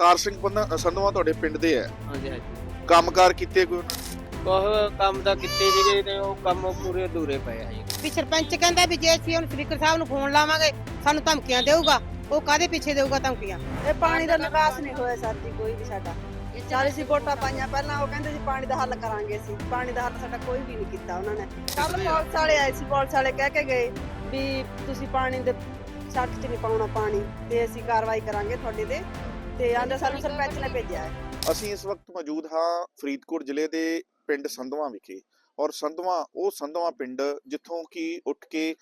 ਤਾਰ ਸਿੰਘ ਪੰਨਾ ਸੰਧਵਾ ਤੁਹਾਡੇ ਪਿੰਡ ਦੇ ਹੈ। ਹਾਂਜੀ ਹਾਂਜੀ। ਕੰਮਕਾਰ ਕੀਤੇ ਕੋਈ ਉਹਨਾਂ ਨੇ? ਕੋਹ ਕੰਮ ਤਾਂ ਕੀਤੇ ਸੀਗੇ ਤੇ ਉਹ ਕੰਮ ਪੂਰੇ ਅਧੂਰੇ ਪਏ ਆ ਜੀ। ਵੀ ਸਰਪੰਚ ਕਹਿੰਦਾ ਵੀ ਜੇ ਅਸੀਂ ਹੁਣ ਸਪੀਕਰ ਸਾਹਿਬ ਨੂੰ ਫੋਨ ਲਾਵਾਂਗੇ ਸਾਨੂੰ ਧਮਕੀਆਂ ਦੇਊਗਾ। ਉਹ ਕਾਦੇ ਪਿੱਛੇ ਦੇਊਗਾ ਧਮਕੀਆਂ? ਇਹ ਪਾਣੀ ਦਾ ਨਿਕਾਸ ਨਹੀਂ ਹੋਇਆ ਸਰ ਜੀ ਕੋਈ ਵੀ ਸਾਡਾ। ਚਾਲੀ ਸੀ ਵੋਟਾਂ ਪਾਈਆਂ ਪਹਿਲਾਂ ਉਹ ਕਹਿੰਦੇ ਸੀ ਪਾਣੀ ਦਾ ਹੱਲ ਕਰਾਂਗੇ ਅਸੀਂ। ਪਾਣੀ ਦਾ ਹੱਲ ਸਾਡਾ ਕੋਈ ਵੀ ਨਹੀਂ ਕੀਤਾ ਉਹਨਾਂ ਨੇ। ਕੱਲ ਪੁਲਿਸ ਵਾਲੇ ਆਏ ਸੀ ਪੁਲਿਸ ਵਾਲੇ ਕਹਿ ਕੇ ਗਏ ਵੀ ਤੁਸੀਂ ਪਾਣੀ ਦੇ ਸੱਟ 'ਚ ਨਹੀਂ ਪਾਉਣਾ ਪਾਣੀ ਤੇ ਅਸੀਂ ਕਾਰਵਾਈ ਕਰਾਂਗੇ ਤੁਹਾਡੇ ਤੇ। ਤੇ ਆਂਦਾ ਸਾਨੂੰ ਸਰਪੰਚ ਨੇ ਭੇਜਿਆ ਹੈ। ਅਸੀਂ ਇਸ ਵਕਤ ਮੌਜੂਦ ਹਾਂ ਫਰੀਦਕੋਟ ਜ਼ਿਲ੍ਹੇ ਦੇ ਪਿੰਡ ਸੰਧਵਾ ਵਿਖੇ ਔਰ ਸੰਧਵਾ, ਉਹ ਸੰਧਵਾ ਪਿੰਡ ਜਿੱਥੋਂ ਕਿ ਉੱਠ ਕੇ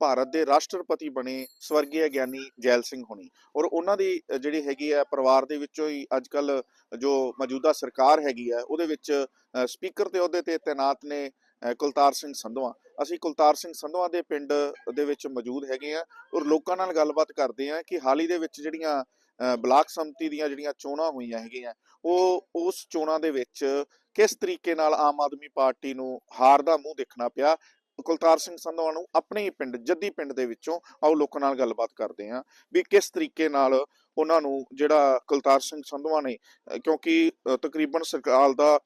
ਭਾਰਤ ਦੇ ਰਾਸ਼ਟਰਪਤੀ ਬਣੇ ਸਵਰਗੀ ਗਿਆਨੀ ਜੈਲ ਸਿੰਘ ਹੋਣੀ ਔਰ ਉਹਨਾਂ ਦੀ ਜਿਹੜੀ ਹੈਗੀ ਆ ਪਰਿਵਾਰ ਦੇ ਵਿੱਚੋਂ ਹੀ ਅੱਜ ਕੱਲ ਜੋ ਮੌਜੂਦਾ ਸਰਕਾਰ ਹੈਗੀ ਆ ਉਹਦੇ ਵਿੱਚ ਸਪੀਕਰ ਦੇ ਅਹੁਦੇ ਤੇ ਤਾਇਨਾਤ ਨੇ ਕੁਲਤਾਰ ਸਿੰਘ ਸੰਧਵਾ। ਅਸੀਂ ਕੁਲਤਾਰ ਸਿੰਘ ਸੰਧਵਾ ਦੇ ਪਿੰਡ ਦੇ ਵਿੱਚ ਮੌਜੂਦ ਹੈਗੇ ਆ ਔਰ ਲੋਕਾਂ ਨਾਲ ਗੱਲਬਾਤ ਕਰਦੇ ਆ ਕਿ ਹਾਲ ਹੀ ਦੇ ਵਿੱਚ ਜਿਹੜੀਆਂ ਬਲਾਕ ਸੰਮਤੀ ਦੀਆਂ ਜਿਹੜੀਆਂ ਚੋਣਾਂ ਹੋਈਆਂ ਹੈਗੀਆਂ ਉਹ ਉਸ ਚੋਣਾਂ ਦੇ ਵਿੱਚ ਕਿਸ ਤਰੀਕੇ ਨਾਲ ਆਮ ਆਦਮੀ ਪਾਰਟੀ ਨੂੰ ਹਾਰ ਦਾ ਮੂੰਹ ਦੇਖਣਾ ਪਿਆ ਕੁਲਤਾਰ ਸਿੰਘ ਸੰਧਵਾ ਨੂੰ ਆਪਣੇ ਹੀ ਪਿੰਡ ਜੱਦੀ ਪਿੰਡ ਦੇ ਵਿੱਚੋਂ ਆਓ ਲੋਕਾਂ ਨਾਲ ਗੱਲਬਾਤ ਕਰਦੇ ਹਾਂ ਵੀ ਕਿਸ ਤਰੀਕੇ ਨਾਲ ਉਹਨਾਂ ਨੂੰ ਜਿਹੜਾ ਕੁਲਤਾਰ ਸਿੰਘ ਸੰਧਵਾ ਨੇ ਕਿਉਂਕਿ ਤਕਰੀਬਨ ਸਰਕਾਰ ਦਾ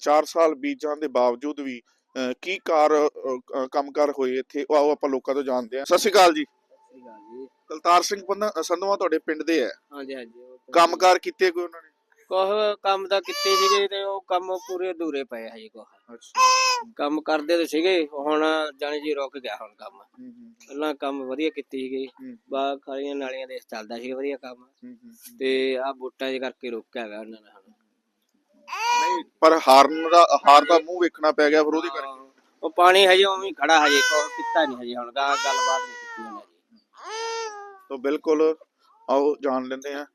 4 ਸਾਲ ਬੀਤ ਦੇ ਬਾਵਜੂਦ ਵੀ ਅ, ਕੀ ਕਾਰ ਅ, ਅ, ਕੰਮਕਾਰ ਹੋਏ ਇੱਥੇ ਆਓ ਆਪਾਂ ਲੋਕਾਂ ਤੋਂ ਜਾਣਦੇ ਹਾਂ। ਸਤਿ ਸ਼੍ਰੀ ਅਕਾਲ ਜੀ। ਜੀ। ਕੁਲਤਾਰ ਸਿੰਘ ਪੰਨਾ- ਸੰਧਵਾ ਤੁਹਾਡੇ ਪਿੰਡ ਦੇ ਹੈ। ਹਾਂਜੀ ਹਾਂਜੀ ਉਹ ਤਾਂ- ਕੰਮਕਾਰ ਕੀਤੇ ਕੋਈ ਉਹਨਾਂ ਨੇ? ਕੋਹ ਕੰਮ ਤਾਂ ਕੀਤੇ ਸੀਗੇ ਤੇ ਉਹ ਕੰਮ ਪੂਰੇ ਅਧੂਰੇ ਪਏ ਆ ਜੀ ਕੋਹ ਅੱਛਾ। ਕੰਮ ਕਰਦੇ ਤੇ ਸੀਗੇ ਹੁਣ ਜਾਣੀ ਜੀ ਰੁਕ ਗਿਆ ਹੁਣ ਕੰਮ। ਪਹਿਲਾਂ ਕੰਮ ਵਧੀਆ ਕੀਤੀ ਸੀਗੀ ਹੂੰ। ਬਾ ਖਾਲੀਆਂ ਨਾਲੀਆਂ ਦੇ ਚੱਲਦਾ ਸੀ ਵਧੀਆ ਕੰਮ। ਤੇ ਆ ਬੂਟਾਂ ਦੇ ਕਰਕੇ ਰੁਕਿਆ ਗਿਆ ਉਹਨਾਂ ਨੇ ਹੁਣ। ਨਹੀਂ ਪਰ ਹਾਰਨ ਦਾ ਹਾਰ ਦਾ ਮੂੰਹ ਵੇਖਣਾ ਪੈ ਗਿਆ ਫਿਰ ਉਹਦੇ ਕਰਕੇ। ਉਹ ਪਾਣੀ ਹਜੇ ਉਵੇਂ ਹੀ ਖੜਾ ਹਜੇ ਕੋਹ ਕੀਤਾ ਨਹੀਂ ਹਜੇ ਹੁਣ ਗਾ ਗੱਲਬਾਤ ਨਹੀਂ ਤਾਂ ਬਿਲਕੁਲ ਆਓ ਜਾਣ ਲੈਂਦੇ ਆ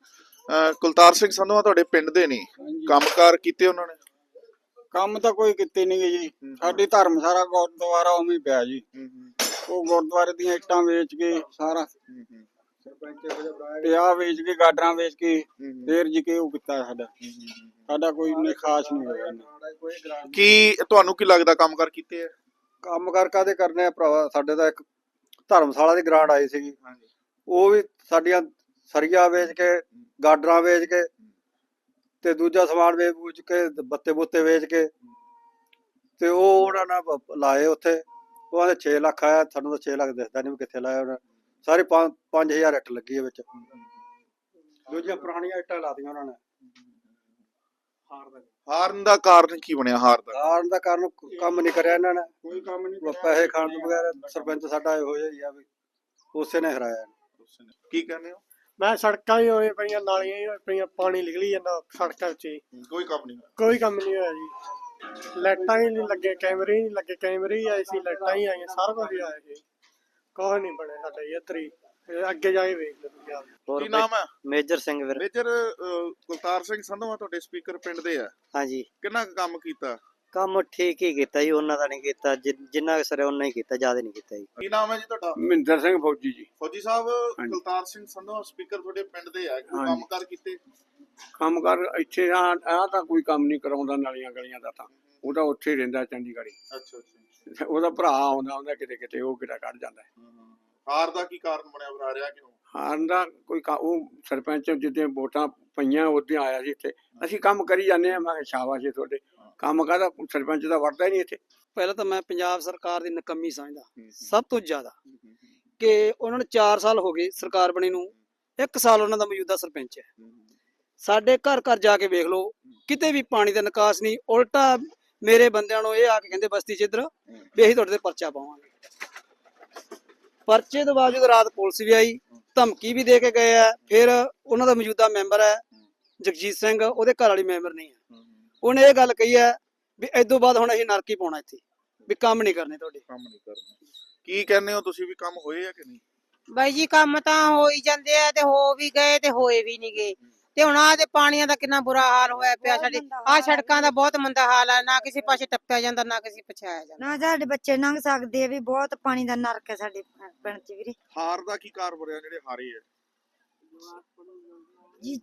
ਕੁਲਤਾਰ ਸਿੰਘ ਸੰਧਵਾ ਤੁਹਾਡੇ ਪਿੰਡ ਦੇ ਨੇ। ਕੰਮਕਾਰ ਕੀਤੇ ਉਹਨਾਂ ਨੇ? ਕੰਮ ਤਾਂ ਕੋਈ ਕੀਤੇ ਨਹੀਂ ਜੀ। ਸਾਡੀ ਧਰਮਸ਼ਾਲਾ ਗੁਰਦੁਆਰਾ ਉਵੇਂ ਪਿਆ ਜੀ। ਉਹ ਗੁਰਦੁਆਰੇ ਦੀਆਂ ਇੱਟਾਂ ਵੇਚ ਕੇ ਸਾਰਾ। ਤੇ ਆ ਵੇਚ ਕੇ ਗਾਡਰਾਂ ਵੇਚ ਕੇ ਫੇਰ ਜੀ ਕੇ ਉਹ ਕੀਤਾ ਸਾਡਾ। ਸਾਡਾ ਕੋਈ ਨਹੀਂ ਖਾਸ ਨਹੀਂ ਹੋਇਆ। ਕੀ ਤੁਹਾਨੂੰ ਕੀ ਲੱਗਦਾ ਕੰਮਕਾਰ ਕੀਤੇ ਆ? ਕੰਮ ਕਰ ਕਾਦੇ ਕਰਨੇ ਆ ਭਰਾਵਾ? ਸਾਡੇ ਤਾਂ ਇੱਕ ਧਰਮਸ਼ਾਲਾ ਦੀ ਗ੍ਰਾਂਟ ਆਈ ਸੀਗੀ। ਉਹ ਵੀ ਸਾਡੀਆਂ ਸਰੀਆ ਵੇਚ ਕੇ ਗਾਡਰਾਂ ਵੇਚ ਕੇ ਤੇ ਦੂਜਾ ਸਮਾਨ ਵੇਚ ਬੂਝ ਕੇ ਬੱਤੇ ਬੁੱਤੇ ਵੇਚ ਕੇ ਤੇ ਉਹ ਉਹਨਾਂ ਨੇ ਬ- ਲਾਏ ਉੱਥੇ। ਉਹ ਆਂਦੇ 6 ਲੱਖ ਆਇਆ ਸਾਨੂੰ ਤਾਂ 6 ਲੱਖ ਦਿਸਦਾ ਨਹੀਂ ਕਿੱਥੇ ਲਾਇਆ ਉਹਨਾਂ। ਸਾਰੀ 5000 ਇੱਟ ਲੱਗੀ ਹੈ ਵਿੱਚ। ਦੂਜੀਆਂ ਪੁਰਾਣੀਆਂ ਇੱਟਾਂ ਲਾਤੀਆਂ ਉਹਨਾਂ ਨੇ। ਹਾਰਨ ਦਾ ਕਾਰਨ। ਕੀ ਬਣਿਆ ਹਾਰ ਦਾ? ਹਾਰਨ ਦਾ ਕਾਰਨ ਕੰਮ ਨਹੀਂ ਕਰਿਆ ਇਹਨਾਂ ਨੇ। ਕੋਈ ਕੰਮ ਨਹੀਂ ਪੈਸੇ ਖਾਣ ਤੋਂ ਬਗੈਰ ਸਰਪੰਚ ਸਾਡਾ ਇਹੋ ਜਿਹਾ ਹੀ ਆ ਵੀ ਉਸੇ ਨੇ ਹਰਾਇਆ। ਕੀ ਕਹਿੰਦੇ ਹੋ? ਮੈਂ ਸੜਕਾਂ ਹੀ ਹੋਏ ਪਈਆਂ ਨਾਲੀਆਂ ਹੀ ਹੋਏ ਪਈਆਂ ਪਾਣੀ ਨਿਕਲੀ ਜਾਂਦਾ ਸੜਕਾਂ 'ਚ ਹੀ। ਕੋਈ ਕੰਮ ਨਹੀਂ ਕੋਈ ਕੰਮ ਨਹੀਂ ਹੋਇਆ ਜੀ। ਲਾਈਟਾਂ ਹੀ ਨਹੀਂ ਲੱਗੇ ਕੈਮਰੇ ਹੀ ਨਹੀਂ ਲੱਗੇ ਕੈਮਰੇ ਹੀ ਆਏ ਸੀ ਲਾਈਟਾਂ ਹੀ ਆਈਆਂ ਸਾਰਾ ਕੁਝ ਆਇਆ ਜੀ ਕੁਛ ਨਹੀਂ ਬਣਿਆ ਸਾਡਾ ਇੱਧਰ ਹੀ ਇਹ ਅੱਗੇ ਜਾ ਕੇ ਵੇਖ ਲਓ ਤੁਸੀਂ ਆਪ। ਕੀ ਨਾਮ ਹੈ? ਮੇਜਰ ਸਿੰਘ ਵੀਰ। ਮੇਜਰ ਅ, ਕੁਲਤਾਰ ਸਿੰਘ ਸੰਧਵਾ ਤੁਹਾਡੇ ਸਪੀਕਰ ਪਿੰਡ ਦੇ ਆ। ਹਾਂਜੀ। ਕਿੰਨਾ ਕੁ ਕੰਮ ਕੀਤਾ? ਕੰਮ ਠੀਕ ਹੀ ਕੀਤਾ ਜੀ ਉਹਨਾਂ ਦਾ ਨਹੀਂ ਕੀਤਾ ਜਿ- ਜਿੰਨਾ ਕੁ ਸਰੇ ਉਹਨਾਂ ਹੀ ਕੀਤਾ ਜ਼ਿਆਦਾ ਨਹੀਂ ਕੀਤਾ ਜੀ। ਕੀ ਨਾਮ ਹੈ ਜੀ ਤੁਹਾਡਾ? ਮਹਿੰਦਰ ਸਿੰਘ ਫੌਜੀ ਜੀ। ਫੌਜੀ ਸਾਹਿਬ ਕੁਲਤਾਰ ਸਿੰਘ ਸੰਧਵਾ ਸਪੀਕਰ ਤੁਹਾਡੇ ਪਿੰਡ ਦੇ ਆ ਕੋਈ ਹਾਂਜੀ। ਕੰਮਕਾਰ ਕੀਤੇ? ਕੰਮ ਕਰ ਇੱਥੇ ਆ ਆ ਤਾਂ ਕੋਈ ਕੰਮ ਨਹੀਂ ਕਰਾਉਂਦਾ ਨਾਲੀਆਂ ਗਲੀਆਂ ਦਾ ਤਾਂ। ਉਹ ਤਾਂ ਉੱਥੇ ਹੀ ਰਹਿੰਦਾ ਚੰਡੀਗੜ੍ਹ ਹੀ। ਅੱਛਾ ਅੱਛਾ ਉਹਦਾ ਭਰਾ ਆਉਂਦਾ ਹੁੰਦਾ ਕਿਤੇ ਕਿਤੇ ਉਹ ਕਿਤੇ ਕੱਢ ਜਾਂਦਾ ਹੈ। ਹਾਰ ਦਾ ਕੀ ਕਾਰਨ ਬਣਿਆ ਬਰਾ ਰਿਹਾ ਕਿਉਂ? ਹਾਰਨ ਦਾ ਕੋਈ ਕਾ- ਉਹ ਸਰਪੰਚ ਜਿੱਦੇ ਵੋਟਾਂ ਪਈਆਂ ਉਦੋਂ ਆਇਆ ਸੀ ਇੱਥੇ। ਅਸੀਂ ਕੰਮ ਕਰੀ ਜਾਂਦੇ ਆ ਮੈਂ ਕਿਹਾ ਸ਼ਾਬਾਸ਼ ਏ ਤੁਹਾਡੇ। ਕੰਮ ਕਾਹਦਾ? ਸਰਪੰਚ ਦਾ ਵਰਦਾ ਹੀ ਨਹੀਂ ਇੱਥੇ। ਪਹਿਲਾਂ ਤਾਂ ਮੈਂ ਪੰਜਾਬ ਸਰਕਾਰ ਦੀ ਨਕਮੀ ਸਮਝਦਾ। ਸਭ ਤੋਂ ਜ਼ਿਆਦਾ ਕਿ ਉਹਨਾਂ ਨੂੰ 4 ਸਾਲ ਹੋ ਗਏ ਸਰਕਾਰ ਬਣੀ ਨੂੰ। 1 ਸਾਲ ਉਹਨਾਂ ਦਾ ਮੌਜੂਦਾ ਸਰਪੰਚ ਹੈ। ਸਾਡੇ ਘਰ ਘਰ ਜਾ ਕੇ ਵੇਖ ਲਓ ਕਿਤੇ ਵੀ ਪਾਣੀ ਦਾ ਨਿਕਾਸ ਨਹੀਂ। ਉਲਟਾ ਮੇਰੇ ਬੰਦਿਆਂ ਨੂੰ ਇਹ ਆ ਕੇ ਕਹਿੰਦੇ ਬਸਤੀ ਚ ਇੱਧਰ ਵੀ ਅਸੀਂ ਤੁਹਾਡੇ ਤੇ ਪਰਚਾ ਪਾਵਾਂਗੇ। ਪਰਚੇ ਤੋਂ ਬਾਵਜੂਦ ਰਾਤ ਪੁਲਿਸ ਵੀ ਆਈ ਧਮਕੀ ਵੀ ਦੇ ਕੇ ਗਏ ਆ। ਫਿਰ ਉਹਨਾਂ ਦਾ ਮੌਜੂਦਾ ਮੈਂਬਰ ਹੈ ਜਗਜੀਤ ਸਿੰਘ ਉਹਦੇ ਘਰ ਵਾਲੀ ਮੈਂਬਰ ਨਹੀਂ ਹੈ। ਉਹਨੇ ਇਹ ਗੱਲ ਕਹੀ ਹੈ ਵੀ ਇਦੋਂ ਬਾਅਦ ਹੁਣ ਅਸੀਂ ਨਰਕੀ ਪਾਉਣਾ ਇੱਥੇ ਵੀ ਕੰਮ ਨਹੀਂ ਕਰਨੇ ਤੁਹਾਡੇ। ਕੰਮ ਨਹੀਂ ਕਰਨਾ। ਕੀ ਕਹਿੰਦੇ ਹੋ ਤੁਸੀਂ ਵੀ ਕੰਮ ਹੋਏ ਆ ਕਿ ਨਹੀਂ? ਬਾਈ ਜੀ ਕੰਮ ਤਾਂ ਹੋ ਹੀ ਜਾਂਦੇ ਆ ਤੇ ਹੋ ਵੀ ਗਏ ਤੇ ਹੋਏ ਵੀ ਨਹੀਂ ਗਏ। ਤੇ ਹੁਣ ਆ ਤੇ ਪਾਣੀਆਂ ਦਾ ਕਿੰਨਾ ਬੁਰਾ ਹਾਲ ਹੋਇਆ ਪਿਆ ਸਾਡੇ। ਆ। ਸੜਕਾਂ ਦਾ ਬਹੁਤ ਮੰਦਾ ਹਾਲ ਆ ਨਾ ਕਿਸੇ ਪਾਸੇ ਟੱਪਿਆ ਜਾਂਦਾ ਨਾ ਕਿਸੇ ਪਛਾਇਆ ਜਾਂਦਾ। ਨਾ ਸਾਡੇ ਬੱਚੇ ਲੰਘ ਸਕਦੇ ਆ ਵੀ ਬਹੁਤ ਪਾਣੀ ਦਾ ਨਰਕ ਹੈ ਸਾਡੇ ਪਿੰਡ 'ਚ ਵੀਰੇ। ਹਾਰ ਦਾ ਕੀ ਕਾਰਨ ਬਣਿਆ ਜਿਹੜੇ ਹਾਰੇ ਆ? ਜੀ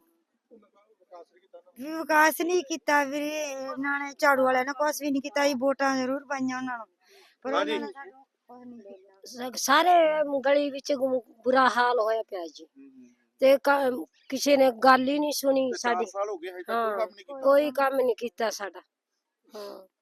ਵੀ ਵਿਕਾਸ ਨਹੀਂ ਕੀਤਾ ਵੀਰੇ ਇਹਨਾਂ ਨੇ ਝਾੜੂ ਵਾਲਿਆਂ ਨੇ ਕੁਛ ਵੀ ਨਹੀਂ ਕੀਤਾ ਜੀ ਵੋਟਾਂ ਜ਼ਰੂਰ ਪਾਈਆਂ ਉਹਨਾਂ ਨੂੰ। ਪਰ। ਉਹਨਾਂ ਨੇ ਸਾਨੂੰ ਨਹੀਂ ਸਾਰੇ ਗਲੀ ਵਿੱਚ ਬੁਰਾ ਹਾਲ ਹੋਇਆ ਪਿਆ ਜੀ। ਤੇ ਕ- ਕਿਸੇ ਨੇ ਗੱਲ ਹੀ ਨਹੀਂ ਸੁਣੀ ਸਾਡੀ। ਸਾਲ ਹੋ ਗਏ ਹਜੇ ਤੱਕ ਹਾਂ, ਕੋਈ ਕੰਮ ਨਹੀਂ ਕੀਤਾ ਕੋਈ ਕੰਮ ਨਹੀਂ ਕੀਤਾ ਸਾਡਾ। ਹਾਂ।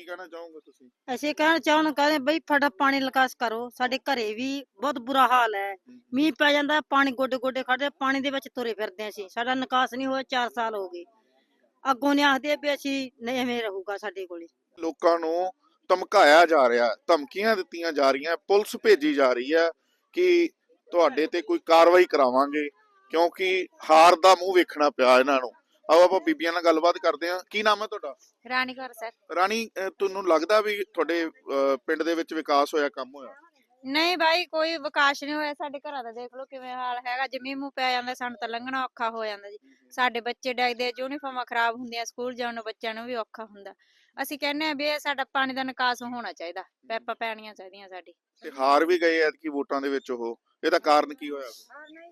ਕੀ ਕਹਿਣਾ ਚਾਹੋਗੇ ਤੁਸੀਂ? ਅਸੀਂ ਕਹਿਣਾ ਚਾਹੁੰਦੇ ਕਹਿੰਦੇ ਬਈ ਫਟਾ ਪਾਣੀ ਨਿਕਾਸ ਕਰੋ ਸਾਡੇ ਘਰੇ ਵੀ ਬਹੁਤ ਬੁਰਾ ਹਾਲ ਹੈ। ਮੀਂਹ ਪੈ ਜਾਂਦਾ ਪਾਣੀ ਗੋਡੇ ਗੋਡੇ ਖੜਦੇ ਪਾਣੀ ਦੇ ਵਿੱਚ ਤੁਰੇ ਫਿਰਦੇ ਅਸੀਂ। ਸਾਡਾ ਨਿਕਾਸ ਨਹੀਂ ਹੋਇਆ 4 ਸਾਲ ਹੋ ਗਏ। ਅੱਗੋਂ ਨੇ ਆਖਦੇ ਵੀ ਅਸੀਂ ਨਹੀਂ ਐਵੇਂ ਰਹੂਗਾ ਸਾਡੇ ਕੋਲੇ। ਲੋਕਾਂ ਨੂੰ ਧਮਕਾਇਆ ਜਾ ਰਿਹਾ ਧਮਕੀਆਂ ਦਿੱਤੀਆਂ ਜਾ ਰਹੀਆਂ ਪੁਲਿਸ ਭੇਜੀ ਜਾ ਰਹੀ ਹੈ ਕਿ ਤੁਹਾਡੇ ਤੇ ਕੋਈ ਕਾਰਵਾਈ ਕਰਾਵਾਂਗੇ ਕਿਉਂਕਿ ਹਾਰ ਦਾ ਮੂੰਹ ਵੇਖਣਾ ਪਿਆ ਇਹਨਾਂ ਨੂੰ। ਆਓ ਆਪਾਂ ਬੀਬੀਆਂ ਨਾਲ ਗੱਲਬਾਤ ਕਰਦੇ ਹਾਂ। ਕੀ ਨਾਮ ਹੈ ਤੁਹਾਡਾ? ਰਾਣੀ ਘਰ ਸਰ। ਰਾਣੀ ਅਹ ਤੁਹਾਨੂੰ ਲੱਗਦਾ ਵੀ ਤੁਹਾਡੇ ਅਹ, ਪਿੰਡ ਦੇ ਵਿੱਚ ਵਿਕਾਸ ਹੋਇਆ ਕੰਮ ਹੋਇਆ? ਨਹੀਂ ਬਾਈ ਕੋਈ ਵਿਕਾਸ ਨਹੀਂ ਹੋਇਆ। ਸਾਡੇ ਘਰਾਂ ਦਾ ਦੇਖ ਲਓ ਕਿਵੇਂ ਹਾਲ ਹੈਗਾ। ਜੇ ਮੀਂਹ ਮੂੰਹ ਪੈ ਜਾਂਦਾ ਸਾਨੂੰ ਤਾਂ ਲੰਘਣਾ ਔਖਾ ਹੋ ਜਾਂਦਾ ਜੀ। ਸਾਡੇ ਬੱਚੇ ਡੈਗਦੇ ਯੂਨੀਫਾਰਮਾਂ ਖਰਾਬ ਹੁੰਦੀਆਂ ਸਕੂਲ ਜਾਣ ਨੂੰ ਬੱਚਿਆਂ ਨੂੰ ਵੀ ਔਖਾ ਹੁੰਦਾ। ਅਸੀਂ ਕਹਿੰਦੇ ਆ ਵੀ ਇਹ ਸਾਡਾ ਪਾਣੀ ਦਾ ਨਿਕਾਸ ਹੋਣਾ ਚਾਹੀਦਾ। ਪੈਪਾਂ ਪੈਣੀਆਂ ਚਾਹੀਦੀਆਂ ਸਾਡੀ। ਤੇ ਹਾਰ ਵੀ ਗਏ ਐਤਕੀ ਵੋਟਾਂ ਦੇ ਵਿੱਚ ਉਹ। ਇਹਦਾ ਕਾਰਨ ਕੀ ਹੋਇਆ?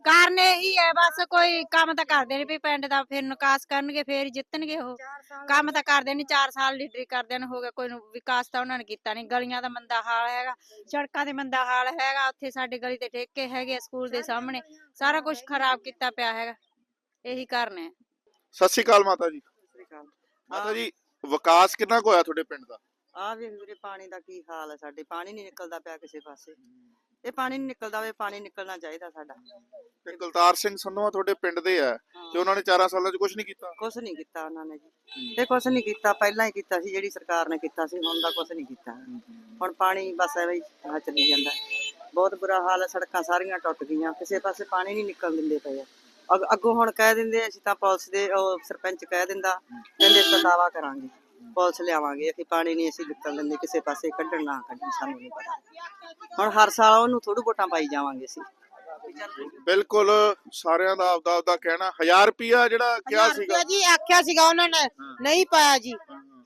ਕਾਰਨ ਇਹੀ ਹੈ ਬਸ ਕੋਈ ਕੰਮ ਤਾਂ ਕਰਦੇ ਨਹੀਂ ਵੀ ਪਿੰਡ ਦਾ ਫਿਰ ਨਿਕਾਸ ਕਰਨਗੇ ਫਿਰ ਜਿੱਤਣਗੇ ਉਹ। ਕੰਮ ਤਾਂ ਕਰਦੇ ਨਹੀਂ 4 ਸਾਲ ਲੀਡਰੀ ਕਰਦਿਆਂ ਨੂੰ ਹੋ ਗਿਆ ਕੋਈ ਨੂੰ ਵਿਕਾਸ ਤਾਂ ਉਹਨਾਂ ਨੇ ਕੀਤਾ ਨਹੀਂ ਗਲੀਆਂ ਦਾ ਮੰਦਾ ਹਾਲ ਹੈਗਾ ਸੜਕਾਂ ਦੇ ਮੰਦਾ ਹਾਲ ਹੈਗਾ ਉੱਥੇ ਸਾਡੇ ਗਲੀ ਤੇ ਠੇਕੇ ਹੈਗੇ ਸਕੂਲ ਦੇ ਸਾਹਮਣੇ। ਸਾਰਾ ਕੁਝ ਖਰਾਬ ਕੀਤਾ ਪਿਆ ਹੈਗਾ ਇਹੀ ਕਾਰਨ ਹੈ। ਸਤਿ ਸ਼੍ਰੀ ਅਕਾਲ ਮਾਤਾ ਜੀ। ਮਾਤਾ ਜੀ ਵਿਕਾਸ ਕਿੰਨਾ ਕੁ ਹੋਇਆ ਤੁਹਾਡੇ ਪਿੰਡ ਦਾ? ਆ ਵੇਖ ਵੀਰੇ ਪਾਣੀ ਦਾ ਕੀ ਹਾਲ ਹੈ ਸਾਡੇ। ਪਾਣੀ ਨਹੀਂ ਨਿਕਲਦਾ ਪਿਆ ਕਿਸੇ ਪਾਸੇ। ਇਹ ਪਾਣੀ ਨਹੀਂ ਨਿਕਲਦਾ ਵੇ ਪਾਣੀ ਨਿਕਲਣਾ ਚਾਹੀਦਾ ਸਾਡਾ। ਤੇ ਗੁਲਤਾਰ ਸਿੰਘ ਸੰਧਵਾ ਤੁਹਾਡੇ ਪਿੰਡ ਦੇ ਆ ਤੇ ਉਹਨਾਂ ਨੇ 4 ਸਾਲਾਂ 'ਚ ਕੁਝ ਨਹੀਂ ਕੀਤਾ? ਕੁਝ ਨਹੀਂ ਕੀਤਾ ਉਹਨਾਂ ਨੇ ਜੀ। ਇਹ ਕੁਝ ਨਹੀਂ ਕੀਤਾ ਪਹਿਲਾਂ ਹੀ ਕੀਤਾ ਸੀ ਜਿਹੜੀ ਸਰਕਾਰ ਨੇ ਕੀਤਾ ਸੀ ਹੁਣ ਦਾ ਕੁਝ ਨਹੀਂ ਕੀਤਾ। ਹੁਣ ਪਾਣੀ ਬਸ ਐਵੇਂ ਹੀ ਆਹ ਚੱਲੀ ਜਾਂਦਾ। ਬਹੁਤ ਬੁਰਾ ਹਾਲ ਹੈ ਸੜਕਾਂ ਸਾਰੀਆਂ ਟੁੱਟ ਗਈਆਂ ਕਿਸੇ ਪਾਸੇ ਪਾਣੀ ਨਹੀਂ ਨਿਕਲ ਦਿੰਦੇ ਪਏ ਆ। ਅੱਗ- ਹੁਣ ਕਹਿ ਦਿੰਦੇ ਅਸੀਂ ਤਾਂ ਪੁਲਿਸ ਦੇ ਸਰਪੰਚ ਕਹਿ ਦਿੰਦਾ ਕਹਿੰਦੇ ਦਾਵਾ ਕਰਾਂਗੇ। ਪੁਲਿਸ ਲਿਆਵਾਂਗੇ ਅਸੀਂ ਪਾਣੀ ਨਹੀਂ ਅਸੀਂ ਨਿਕਲ ਦਿੰਦੇ ਕਿਸੇ ਪਾਸੇ ਕੱਢਣ ਨਾ ਕੱਢਣ ਸਾਨੂੰ ਨਹੀਂ ਪਤਾ। ਹੁਣ ਹਰ ਸਾਲ ਉਹਨੂੰ ਥੋੜੂ ਵੋਟਾਂ ਪਾਈ ਜਾਵਾਂਗੇ ਅਸੀਂ। ਬਿਲਕੁਲ ਸਾਰਿਆਂ ਦਾ ਆਪਦਾ ਆਪਦਾ ਕਹਿਣਾ 1000 ਰੁਪਿਆ ਜਿਹੜਾ ਕਿਹਾ ਸੀਗਾ। ਜੀ ਆਖਿਆ ਸੀਗਾ ਉਹਨਾਂ ਨੇ ਨਹੀਂ ਪਾਇਆ ਜੀ।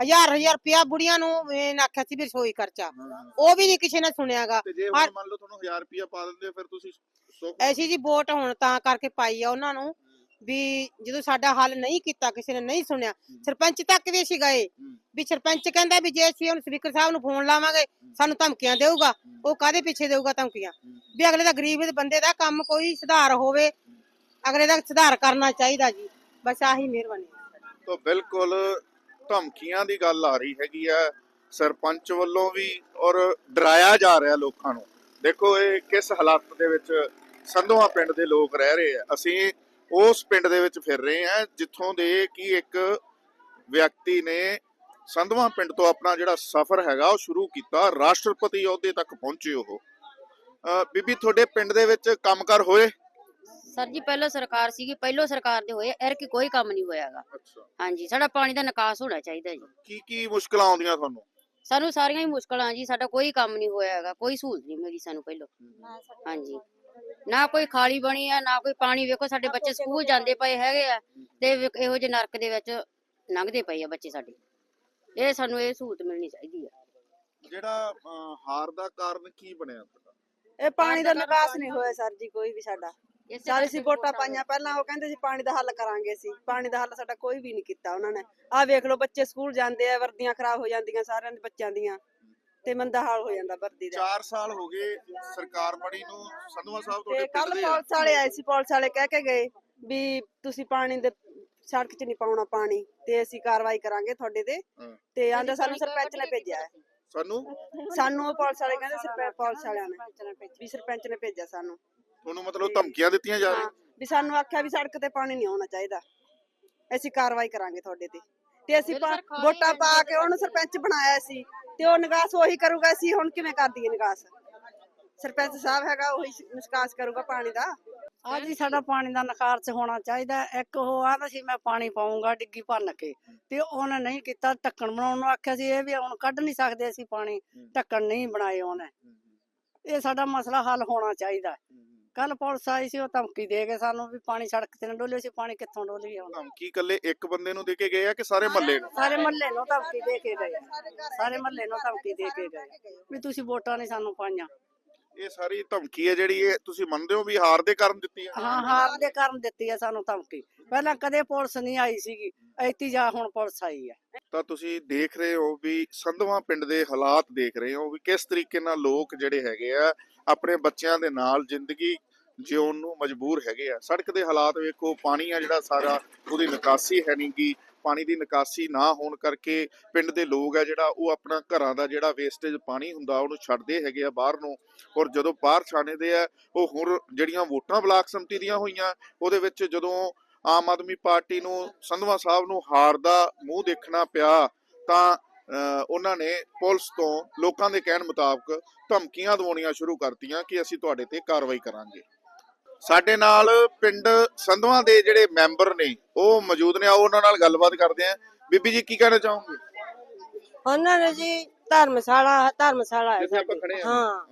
ਹਜ਼ਾਰ ਹਜ਼ਾਰ ਰੁਪਇਆ ਬੁੜੀਆਂ ਨੂੰ ਇਹਨੇ ਆਖਿਆ ਸੀ ਵੀ ਰਸੋਈ ਖਰਚਾ। ਉਹ ਵੀ ਨਹੀਂ ਕਿਸੇ ਨੇ ਸੁਣਿਆਗਾ। ਤੇ ਜੇ ਹੁਣ ਮੰਨ ਲਓ ਤੁਹਾਨੂੰ 1000 ਰੁਪਿਆ ਪਾ ਦਿੰਦੇ ਫਿਰ ਤੁਸੀਂ ਐਸੀ ਜੀ ਵੋਟ ਹੁਣ ਤਾਂ ਕਰਕੇ ਪਾਈ ਆ ਉਹਨਾਂ ਨੂੰ। ਵੀ ਜਦੋਂ ਸਾਡਾ ਹੱਲ ਨਹੀਂ ਕੀਤਾ ਕਿਸੇ ਨੇ ਨਹੀਂ ਸੁਣਿਆ ਸਰਪੰਚ ਤੱਕ ਵੀ ਅਸੀਂ ਗਏ। ਵੀ ਸਰਪੰਚ ਕਹਿੰਦਾ ਵੀ ਜੇ ਅਸੀਂ ਹੁਣ ਸਪੀਕਰ ਸਾਹਿਬ ਨੂੰ ਫੋਨ ਲਾਵਾਂਗੇ ਸਾਨੂੰ ਧਮਕੀਆਂ ਦੇਊਗਾ। ਉਹ ਕਾਦੇ ਪਿੱਛੇ ਦੇਊਗਾ ਧਮਕੀਆਂ? ਵੀ ਅਗਲੇ ਦਾ ਗਰੀਬ ਬੰਦੇ ਦਾ ਕੰਮ ਕੋਈ ਸੁਧਾਰ ਹੋਵੇ ਅਗਲੇ ਦਾ ਸੁਧਾਰ ਕਰਨਾ ਚਾਹੀਦਾ ਜੀ। ਬਸ ਆਹੀ ਮਿਹਰਬਾਨੀ। ਤਾਂ ਬਿਲਕੁਲ ਧਮਕੀਆਂ ਦੀ ਗੱਲ ਆ ਰਹੀ ਹੈਗੀ ਆ। ਸਰਪੰਚ ਵੱਲੋਂ ਵੀ ਔਰ ਡਰਾਇਆ ਜਾ ਰਿਹਾ ਲੋਕਾਂ ਨੂੰ। ਦੇਖੋ ਇਹ ਕਿਸ ਹਾਲਾਤ ਦੇ ਵਿੱਚ ਸੰਧਵਾ ਪਿੰਡ ਦੇ ਲੋਕ ਰਹਿ ਰਹੇ ਆ। ਅਸੀਂ ਉਸ ਪਿੰਡ ਦੇ ਵਿੱਚ ਫਿਰ ਰਹੇ ਆ ਜਿੱਥੋਂ ਦੇ ਕਿ ਇੱਕ ਵਿਅਕਤੀ ਨੇ ਸੰਧਵਾ ਪਿੰਡ ਤੋਂ ਆਪਣਾ ਜਿਹੜਾ ਸਫ਼ਰ ਹੈਗਾ ਉਹ ਸ਼ੁਰੂ ਕੀਤਾ ਰਾਸ਼ਟਰਪਤੀ ਅਹੁਦੇ ਤੱਕ ਪਹੁੰਚੇ ਉਹ। ਬੀਬੀ ਤੁਹਾਡੇ ਪਿੰਡ ਦੇ ਵਿੱਚ ਕੰਮਕਾਰ ਹੋਏ? ਸਰ ਜੀ ਪਹਿਲਾਂ ਸਰਕਾਰ ਸੀਗੀ ਪਹਿਲੋਂ ਸਰਕਾਰ ਦੇ ਹੋਏ ਐਰ ਕੀ ਕੋਈ ਕੰਮ ਨਹੀਂ ਹੋਇਆਗਾ ਹਾਂਜੀ ਸਾਡਾ ਪਾਣੀ ਦਾ ਨਿਕਾਸ ਹੋਣਾ ਚਾਹੀਦਾ ਜੀ। ਕੀ ਕੀ ਮੁਸ਼ਕਲਾਂ ਆਉਂਦੀਆਂ ਤੁਹਾਨੂੰ? ਸਾਨੂੰ ਸਾਰੀਆਂ ਹੀ ਮੁਸ਼ਕਲਾਂ ਜੀ ਸਾਡਾ ਕੋਈ ਕੰਮ ਨਹੀਂ ਹੋਇਆਗਾ ਕੋਈ ਸਹੂਲਤ ਨਹੀਂ ਮਿਲੀ ਸਾਨੂੰ ਪਹਿਲੋਂ। ਹਾਂਜੀ। ਨਾ ਕੋਈ ਖਾਲੀ ਬਣੀ ਆ ਨਾ ਕੋਈ ਪਾਣੀ। ਵੇਖੋ ਸਾਡੇ ਬੱਚੇ ਸਕੂਲ ਜਾਂਦੇ ਪਏ ਹੈਗੇ ਆ ਤੇ ਵੇਖ- ਇਹੋ ਜਿਹੇ ਨਰਕ ਦੇ ਵਿੱਚ ਲੰਘਦੇ ਪਏ ਆ ਬੱਚੇ ਸਾਡੇ। ਇਹ ਸਾਨੂੰ ਇਹ ਸਹੂਲਤ ਮਿਲਣੀ ਚਾਹੀਦੀ ਆ। ਜਿਹੜਾ ਅਹ, ਹਾਰ ਦਾ ਕਾਰਨ ਕੀ ਬਣਿਆ ਤੁਹਾਡਾ? ਇਹ ਪਾਣੀ ਦਾ ਨਿਕਾਸ ਨਹੀਂ ਹੋਇਆ ਸਰ ਜੀ ਕੋਈ ਵੀ ਸਾਡਾ। ਇਸੇ ਚਾਰ ਅਸੀਂ ਕਰਕੇ ਵੋਟਾਂ ਪਾਈਆਂ। ਪਹਿਲਾਂ ਉਹ ਕਹਿੰਦੇ ਸੀ ਪਾਣੀ ਦਾ ਹੱਲ ਕਰਾਂਗੇ ਅਸੀਂ। ਪਾਣੀ ਦਾ ਹੱਲ ਸਾਡਾ ਕੋਈ ਵੀ ਨਹੀਂ ਕੀਤਾ ਉਹਨਾਂ ਨੇ। ਆਹ ਵੇਖ ਲਓ ਬੱਚੇ ਸਕੂਲ ਜਾਂਦੇ ਆ ਵਰਦੀਆਂ ਖਰਾਬ ਹੋ ਜਾਂਦੀਆਂ ਸਾਰਿਆਂ ਦੇ ਬੱਚਿਆਂ ਦੀਆਂ। ਤੇ ਮੰਦਾ ਹਾਲ ਹੋ ਜਾਂਦਾ ਵਰਦੀ ਦਾ। 4 ਸਾਲ ਹੋ ਗਏ ਸਰਕਾਰ ਬਣੀ ਨੂੰ ਸੰਧਵਾ ਸਾਹਿਬ ਤੇ ਤੁਹਾਡੇ ਕੱਲ ਪਿੰਡ ਦੇ ਆ। ਪੁਲਿਸ ਵਾਲੇ ਆਏ ਸੀ ਪੁਲਿਸ ਵਾਲੇ ਕਹਿ ਕੇ ਗਏ ਵੀ ਤੁਸੀਂ ਪਾਣੀ ਦੇ ਸੜਕ 'ਚ ਨਹੀਂ ਪਾਉਣਾ ਪਾਣੀ ਤੇ ਅਸੀਂ ਕਾਰਵਾਈ ਕਰਾਂਗੇ ਤੁਹਾਡੇ ਤੇ। ਹਾਂ। ਤੇ ਆਂਦਾ ਸਾਨੂੰ ਸਰਪੰਚ ਨੇ ਭੇਜਿਆ ਹੈ। ਸਾਨੂੰ? ਸਾਨੂੰ ਉਹ ਪੁਲਿਸ ਵਾਲੇ ਕਹਿੰਦੇ ਸਰਪੰਚ ਪੁਲਿਸ ਵਾਲਿਆਂ ਨੇ ਵੀ ਸਰਪੰਚ ਨੇ ਭੇਜਿਆ ਸਾਨੂੰ। ਤੁਹਾਨੂੰ ਮਤਲਬ ਧਮਕੀਆਂ ਦਿੱਤੀਆਂ ਜਾ ਹਾਂ ਰਹੀਆਂ ਵੀ ਸਾਨੂੰ ਆਖਿਆ ਵੀ ਸੜਕ ਤੇ ਪਾਣੀ ਨਹੀਂ ਆਉਣਾ ਚਾਹੀਦਾ। ਅਸੀਂ ਕਾਰਵਾਈ ਕਰਾਂਗੇ ਤੁਹਾਡੇ ਤੇ। ਤੇ ਅਸੀਂ ਪਾ- ਵੋਟਾਂ ਪਾ ਕੇ ਉਹਨੂੰ ਸਰਪੰਚ ਬਣਾਇਆ ਸੀ। ਤੇ ਉਹ ਨਿਕਾਸ ਉਹੀ ਕਰੂਗਾ ਅਸੀਂ ਹੁਣ ਕਿਵੇਂ ਕਰ ਦਈਏ ਨਿਕਾਸ? ਸਰਪੰਚ ਸਾਹਿਬ ਹੈਗਾ ਉਹੀ ਨਿਕਾਸ ਕਰੂਗਾ ਪਾਣੀ ਦਾ। ਅੱਜ ਹੀ ਸਾਡਾ ਪਾਣੀ ਦਾ ਨਿਕਾਸ ਹੋਣਾ ਚਾਹੀਦਾ। ਹੈ। ਇੱਕ ਉਹ ਆਦਾ ਸੀ ਮੈਂ ਪਾਣੀ ਪਾਉਂਗਾ ਡਿੱਗੀ ਭੰਨ ਕੇ। ਤੇ ਉਹਨੇ ਨਹੀਂ ਕੀਤਾ ਢੱਕਣ ਬਣਾਉਣ ਨੂੰ ਆਖਿਆ ਸੀ ਇਹ ਵੀ ਹੁਣ ਕੱਢ ਨਹੀਂ ਸਕਦੇ ਅਸੀਂ ਪਾਣੀ। ਢੱਕਣ ਨਹੀਂ ਬਣਾਏ ਉਹਨੇ। ਇਹ ਸਾਡਾ ਮਸਲਾ ਹੱਲ ਹੋਣਾ ਚਾਹੀਦਾ। ਕੱਲ ਪੁਲਿਸ ਆਈ ਸੀ ਉਹ ਧਮਕੀ ਦੇ ਕੇ ਸਾਨੂੰ ਵੀ ਪਾਣੀ ਸੜਕ ਤੇ ਨਾ ਡੋਲਿਓ ਸੀ ਪਾਣੀ ਕਿੱਥੋਂ ਡੋਲੀਏ ਹੁਣ? ਧਮਕੀ ਇਕੱਲੇ ਇੱਕ ਬੰਦੇ ਨੂੰ ਦੇ ਕੇ ਗਏ ਆ ਕਿ ਸਾਰੇ ਮਹੱਲੇ ਨੂੰ? ਸਾਰੇ ਮਹੱਲੇ ਨੂੰ ਧਮਕੀ ਦੇ ਕੇ ਗਏ ਸਾਰੇ ਮਹੱਲੇ ਨੂੰ ਧਮਕੀ ਦੇ ਕੇ ਗਏ ਵੀ ਤੁਸੀਂ ਵੋਟਾਂ ਨਹੀਂ ਸਾਨੂੰ ਪਾਈਆਂ। ਇਹ ਸਾਰੀ ਧਮਕੀ ਹੈ ਜਿਹੜੀ ਇਹ ਤੁਸੀਂ ਮੰਨਦੇ ਹੋ ਵੀ ਹਾਰ ਦੇ ਕਾਰਨ ਦਿੱਤੀ ਹੈ ਹਾਂ ਹਾਰ ਦੇ ਕਾਰਨ ਦਿੱਤੀ ਆ ਸਾਨੂੰ ਧਮਕੀ। ਪਹਿਲਾਂ ਕਦੇ ਪੁਲਿਸ ਨਹੀਂ ਆਈ ਸੀਗੀ ਐਤੀ ਜਾ ਹੁਣ ਪੁਲਿਸ ਆਈ ਆ। ਤਾਂ ਤੁਸੀਂ ਦੇਖ ਰਹੇ ਹੋ ਵੀ ਸੰਧਵਾ ਪਿੰਡ ਦੇ ਹਾਲਾਤ ਦੇਖ ਰਹੇ ਹੋ ਵੀ ਕਿਸ ਤਰੀਕੇ ਨਾਲ ਲੋਕ ਜਿਹੜੇ ਹੈਗੇ ਆ ਆਪਣੇ ਬੱਚਿਆਂ ਦੇ ਨਾਲ ਜ਼ਿੰਦਗੀ ਜਿਉਣ ਨੂੰ ਮਜਬੂਰ ਹੈਗੇ ਆ। ਸੜਕ ਦੇ ਹਾਲਾਤ ਵੇਖੋ, ਪਾਣੀ ਆ ਜਿਹੜਾ ਸਾਰਾ, ਉਹਦੀ ਨਿਕਾਸੀ ਹੈ ਨਹੀਂ ਗੀ। ਪਾਣੀ ਦੀ ਨਿਕਾਸੀ ਨਾ ਹੋਣ ਕਰਕੇ ਪਿੰਡ ਦੇ ਲੋਕ ਆ ਜਿਹੜਾ, ਉਹ ਆਪਣਾ ਘਰਾਂ ਦਾ ਜਿਹੜਾ ਵੇਸਟੇਜ ਪਾਣੀ ਹੁੰਦਾ, ਉਹਨੂੰ ਛੱਡਦੇ ਹੈਗੇ ਆ ਬਾਹਰ ਨੂੰ। ਔਰ ਜਦੋਂ ਬਾਹਰ ਛਾਣੇਦੇ ਆ, ਉਹ ਹੁਣ ਜਿਹੜੀਆਂ ਵੋਟਾਂ ਬਲਾਕ ਸੰਮਤੀ ਦੀਆਂ ਹੋਈਆਂ, ਉਹਦੇ ਵਿੱਚ ਜਦੋਂ ਆਮ ਆਦਮੀ ਪਾਰਟੀ ਨੂੰ, ਸੰਧਵਾ ਸਾਹਿਬ ਨੂੰ ਹਾਰ ਦਾ ਮੂੰਹ ਦੇਖਣਾ ਪਿਆ, ਤਾਂ ਉਹਨਾਂ ਨੇ ਪੁਲਿਸ ਤੋਂ ਲੋਕਾਂ ਦੇ ਕਹਿਣ ਮੁਤਾਬਕ ਧਮਕੀਆਂ ਦਿਵਾਉਣੀਆਂ ਸ਼ੁਰੂ ਕਰਤੀਆਂ ਕਿ ਅਸੀਂ ਤੁਹਾਡੇ ਤੇ ਕਾਰਵਾਈ ਕਰਾਂਗੇ। ਸਾਡੇ ਨਾਲ ਪਿੰਡ ਸੰਧਵਾ ਦੇ ਜਿਹੜੇ ਮੈਂਬਰ ਨੇ ਉਹ ਮੌਜੂਦ ਨੇ। ਆਓ ਉਹਨਾਂ ਨਾਲ ਗੱਲਬਾਤ ਕਰਦੇ ਆਂ ਬੀਬੀ ਜੀ ਕੀ ਕਹਿਣਾ ਚਾਹੋਗੇ? ਉਹਨਾਂ ਨੇ ਜੀ ਧਰਮਸ਼ਾਲਾ ਧਰਮਸ਼ਾਲਾ ਹੈ ਜਿੱਥੇ ਆਪਾਂ। ਖੜੇ ਹਾਂ।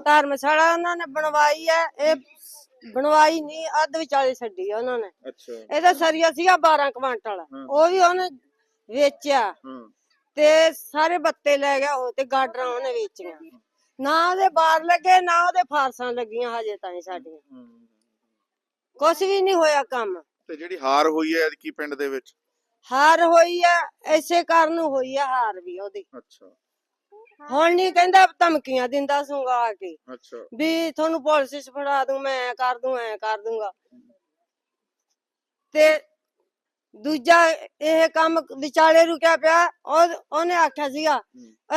ਧਰਮਸ਼ਾਲਾ ਉਹਨਾਂ ਨੇ ਬਣਵਾਈ ਹੈ। ਇਹ ਬਣਵਾਈ ਨਹੀਂ ਅੱਧ ਵਿਚਾਲੇ ਛੱਡੀ ਆ ਉਹਨਾਂ ਨੇ। ਅੱਛਾ। ਇਹਦਾ ਸਰੀਆ ਸੀਗਾ 12 ਕੁਆਂਟਲ। ਉਹ ਵੀ ਉਹਨੇ ਵੇਚਿਆ। ਹਾਂ। ਤੇ ਸਾਰੇ ਬੱਤੇ ਲੈ ਗਿਆ ਉਹ ਤੇ ਗਾਡਰਾਂ ਉਹਨੇ ਵੇਚੀਆਂ। ਨਾ ਉਹਦੇ ਬਾਰ ਲੱਗੇ ਨਾ ਉਹਦੇ ਫਾਰਸਾਂ ਲੱਗੀਆਂ ਹਜੇ ਤਾਈਂ ਸਾਡੀਆਂ। ਕੁਛ ਵੀ ਨਹੀਂ ਹੋਇਆ ਕੰਮ। ਤੇ ਜਿਹੜੀ ਹਾਰ ਹੋਈ ਹੈ ਕੀ ਪਿੰਡ ਦੇ ਵਿੱਚ? ਹਾਰ ਹੋਈ ਆ ਐਸੇ ਕਾਰਨ ਹੋਈ ਆ ਹਾਰ ਵੀ ਉਹਦੀ। ਅੱਛਾ। ਹੁਣ ਨਹੀਂ ਕਹਿੰਦਾ ਧਮਕੀਆਂ ਦਿੰਦਾ ਸੂਗਾ ਕੇ। ਅੱਛਾ। ਵੀ ਤੁਹਾਨੂੰ ਪੁਲਿਸ 'ਚ ਫੜਾ ਦੂੰ ਮੈਂ ਕਰ ਦੂੰ ਐ ਕਰ ਦੂੰਗਾ। ਤੇ ਦੂਜਾ ਇਹ ਕੰਮ ਵਿਚਾਲੇ ਰੁਕਿਆ ਪਿਆ ਉਹ ਉਹਨੇ ਆਖਿਆ ਸੀਗਾ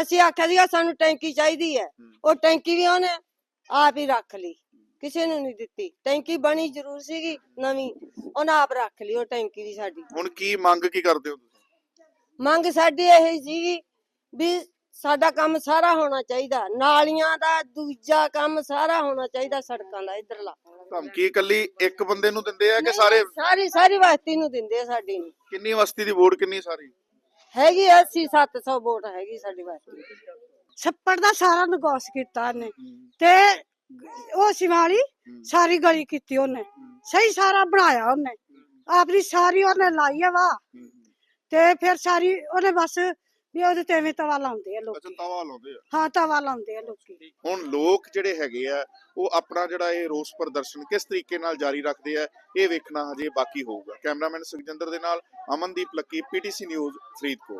ਅਸੀਂ ਆਖਿਆ ਸੀਗਾ ਸਾਨੂੰ ਟੈਂਕੀ ਚਾਹੀਦੀ ਹੈ। ਉਹ ਟੈਂਕੀ ਵੀ ਉਹਨੇ ਆਪ ਹੀ ਰੱਖ ਲਈ ਕਿਸੇ ਨੂੰ ਨਹੀਂ ਦਿੱਤੀ। ਟੈਂਕੀ ਬਣੀ ਜ਼ਰੂਰ ਸੀਗੀ ਨਵੀਂ ਉਹਨੇ ਆਪ ਰੱਖ ਲਈ ਉਹ ਟੈਂਕੀ ਵੀ ਸਾਡੀ। ਹੁਣ ਕੀ ਮੰਗ ਕੀ ਕਰਦੇ ਹੋ ਤੁਸੀਂ? ਮੰਗ ਸਾਡੀ ਇਹ ਸੀਗੀ ਵੀ ਸਾਡਾ ਕੰਮ ਸਾਰਾ ਹੋਣਾ ਚਾਹੀਦਾ। ਨਾਲੀਆਂ ਦਾ ਦੂਜਾ ਕੰਮ ਸਾਰਾ ਹੋਣਾ ਚਾਹੀਦਾ ਸੜਕਾਂ ਦਾ ਇਧਰਲਾ। ਧਮਕੀ ਇਕੱਲੀ ਇੱਕ ਬੰਦੇ ਨੂੰ ਦਿੰਦੇ ਆ ਕਿ ਸਾਰੇ? ਸਾਰੀ ਸਾਰੀ ਬਸਤੀ ਨੂੰ ਦਿੰਦੇ ਆ ਸਾਡੀ ਨੂੰ। ਕਿੰਨੀ ਵਸਤੀ ਦੀ ਵੋਟ ਕਿੰਨੀ ਸਾਰੀ? ਹੈਗੀ 80 700 ਵੋਟ ਹੈਗੀ ਸਾਡੀ ਬਸਤੀ ਛੱਪੜ ਦਾ ਸਾਰਾ ਨਿਗੋਸ ਕੀਤਾ ਉਹਨੇ। ਤੇ ਉਹ ਸ਼ਿਵਾਲੀ ਸਾਰੀ ਗਲੀ ਕੀਤੀ ਉਹਨੇ। ਸਹੀ ਸਾਰਾ ਬਣਾਇਆ ਉਹਨੇ। ਆਪਣੀ ਸਾਰੀ ਉਹਨੇ ਲਾਈ ਆ ਵਾ ਤੇ ਫਿਰ ਸਾਰੀ ਉਹਨੇ ਬਸ ਵੀ ਉਹਦੇ ਤੇ ਐਵੇਂ ਤਵਾ ਲਾਉਂਦੇ ਆ ਲੋਕ। ਅੱਛਾ ਤਵਾ ਲਾਉਂਦੇ ਆ। ਹਾਂ ਤਵਾ ਲਾਉਂਦੇ ਆ ਲੋਕੀ। ਹੁਣ ਲੋਕ ਜਿਹੜੇ ਹੈਗੇ ਆ ਉਹ ਆਪਣਾ ਜਿਹੜਾ ਇਹ ਰੋਸ ਪ੍ਰਦਰਸ਼ਨ ਕਿਸ ਤਰੀਕੇ ਨਾਲ ਜਾਰੀ ਰੱਖਦੇ ਆ ਇਹ ਵੇਖਣਾ ਹਜੇ ਬਾਕੀ ਹੋਊਗਾ। ਕੈਮਰਾਮੈਨ ਸੁਖਜਿੰਦਰ ਦੇ ਨਾਲ Amandeep Lucky PTC news Faridkot.